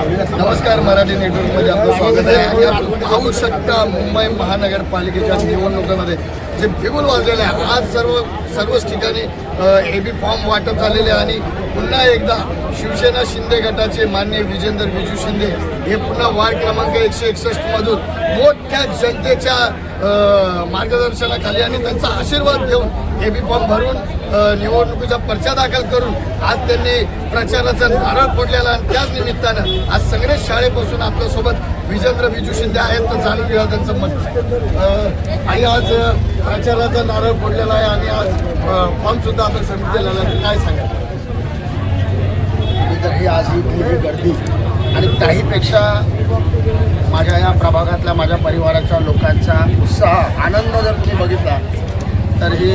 नमस्कार मराठी नेटवर्कमध्ये आपलं स्वागत आहे. आणि आपण पाहू शकता मुंबई महानगरपालिकेच्या निवडणुकामध्ये जे बिगुल वाजलेलं आहे. आज सर्व सर्वच ठिकाणी ए बी फॉर्म वाटप झालेले आहे. आणि पुन्हा एकदा शिवसेना शिंदे गटाचे मान्य विजेंदर विजू शिंदे हे पुन्हा वार्ड क्रमांक एकशे एकसष्ट मधून मोठ्या जनतेच्या मार्गदर्शनाखाली आणि त्यांचा आशीर्वाद घेऊन हे बी फॉर्म भरून निवडणुकीचा पर्चा दाखल करून आज त्यांनी प्रचाराचा नारळ फोडलेला आणि त्याच निमित्तानं आज संग्रेश शाळेपासून आपल्यासोबत विजेंद्र विजू शिंदे आहेत. तर जाणून घेऊया त्यांचं मत. आणि आज प्रचाराचा नारळ फोडलेला आहे आणि आज फॉर्म सुद्धा आपण सबमिट केलेला आहे. काय सांगा तर ही आज ही गर्दी आणि त्याहीपेक्षा माझ्या या प्रभागातल्या माझ्या परिवाराच्या लोकांचा उत्साह आनंद जर तुम्ही बघितला तर ही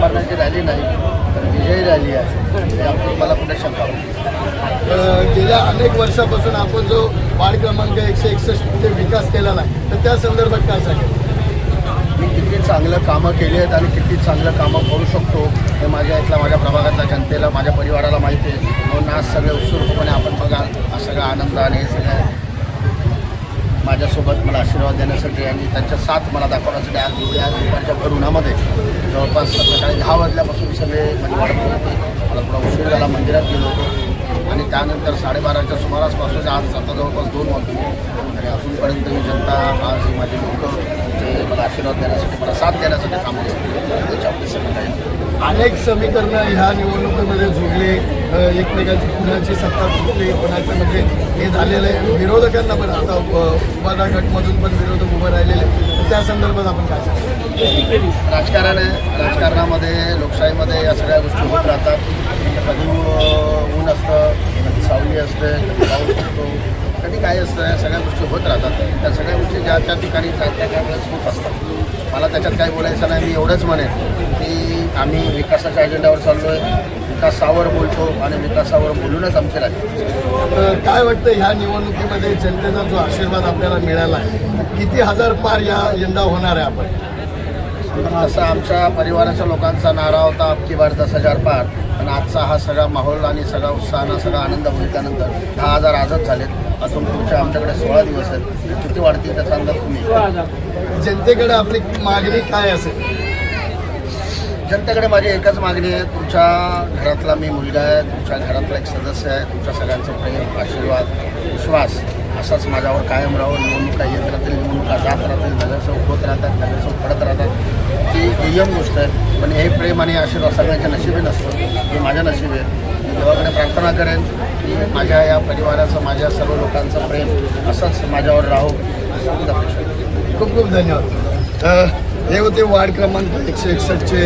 भरण्याची रॅली नाही तर विजयी रॅली आहे. हे आपण मला कुठे शंका होती गेल्या अनेक वर्षापासून आपण जो वार्ड क्रमांक एकशे एकसष्ट विकास केलेला आहे तर त्या संदर्भात काय सांगेल? मी किती चांगलं कामं केली आहेत आणि किती चांगलं कामं करू शकतो हे माझ्या इथल्या माझ्या प्रभागातल्या जनतेला माझ्या परिवाराला माहिती आहे. म्हणून आज सगळे उत्सुकपणे आपण बघाल. सगळा आनंद सगळ्या माझ्यासोबत मला आशीर्वाद देण्यासाठी आणि त्यांच्या साथ मला दाखवण्यासाठी आज एवढी आज दुपारच्या भर उन्हामध्ये जवळपास सकाळी दहा वाजल्यापासून सगळे म्हणजे वाट होते. मला थोडा उशीर झाला मंदिरात गेलो होतो. आणि त्यानंतर साडेबाराच्या सुमारासपासून आज आता जवळपास दोन वाजले. आणि अजूनपर्यंत ही जनता आज माझे माझी लोकं मला आशीर्वाद देण्यासाठी मला साथ देण्यासाठी थांबले त्याच्यामध्ये सगळं काही अनेक समीकरणं ह्या निवडणुकीमध्ये झुकले. अ, एकमेकांची कुणाची सत्ता झुकली कोणाचं म्हणजे हे झालेलं आहे. विरोधकांना पण आता उपाधा गटमधून पण विरोधक उभं राहिलेले त्या संदर्भात आपण काय सांगतो राजकारण आहे राजकारणामध्ये लोकशाहीमध्ये या सगळ्या गोष्टी होत राहतात. कधी ऊन असतं कधी सावली असते कधी पाऊस असतो. कधी काय असतं या सगळ्या गोष्टी होत राहतात. त्या सगळ्या गोष्टी ज्या त्या ठिकाणी त्या त्या वेळेस होत असतात. मला त्याच्यात काही बोलायचं नाही मी एवढंच म्हणेन की आम्ही विकासाच्या अजेंड्यावर चाललो आहे विकासावर बोलतो आणि विकासावर बोलूनच आमची राज्य काय वाटतं ह्या निवडणुकीमध्ये जनतेचा जो आशीर्वाद आपल्याला मिळाला आहे किती हजार पार या यंदा होणार आहे आपण? तसा आमच्या परिवाराच्या लोकांचा नारा होता अबकी बार दस हजार पार पण आजचा हा सगळा माहोल आणि सगळा उत्साह सगळा आनंद बघितल्यानंतर दहा हजार आजच झालेत. अजून पुढच्या आमच्याकडे सोळा दिवस आहेत. किती वाढतील त्याचा अंदाज तुम्ही? जनतेकडे आपली मागणी काय असेल? जनतेकडे माझी एकच मागणी आहे. तुमच्या घरातला मी मुलगा आहे. तुमच्या घरातला एक सदस्य आहे. तुमच्या सगळ्यांचं प्रेम आशीर्वाद विश्वास असाच माझ्यावर कायम राहून निवडणुका येत राहतील निवडणुका जात राहतील नगरसेवक होत राहतात नगरसेवक पडत राहतात. ती दुय्यम गोष्ट आहे. पण हे प्रेम आणि आशीर्वाद सगळ्यांच्या नशिबी नसतं हे माझ्या नशिबी आहे. मी देवाकडे प्रार्थना करेन की माझ्या या परिवाराचं माझ्या सर्व लोकांचं प्रेम असंच माझ्यावर राहो. हीच खूप खूप धन्यवाद. हे होते वार्ड क्रमांक एकशे एकसष्टचे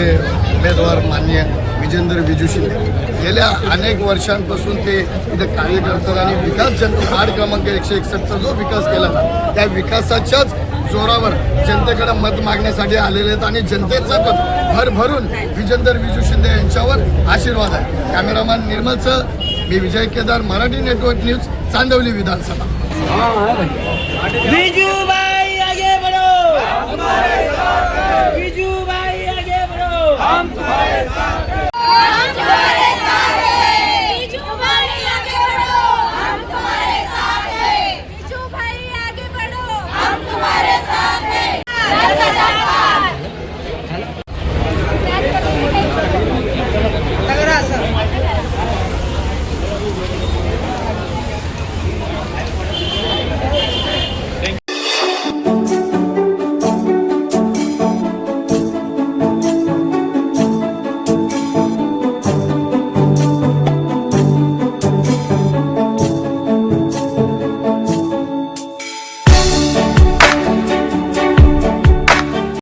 उमेदवार मान्य विजेंद्र विजू शिंदे. गेल्या अनेक वर्षांपासून ते इथे कार्य करतात आणि विकास जन वार्ड क्रमांक एकशे एकसष्टचा जो विकास केला ना त्या विकासाच्याच जोरावर जनतेकडे मत मागण्यासाठी आलेले आहेत आणि जनतेचा पण भरभरून विजेंद्र विजू शिंदे यांच्यावर आशीर्वाद आहे. कॅमेरामॅन निर्मलचं मी विजय केदार मराठी नेटवर्क न्यूज चांदवली विधानसभा. बढ़ो बीजू भाई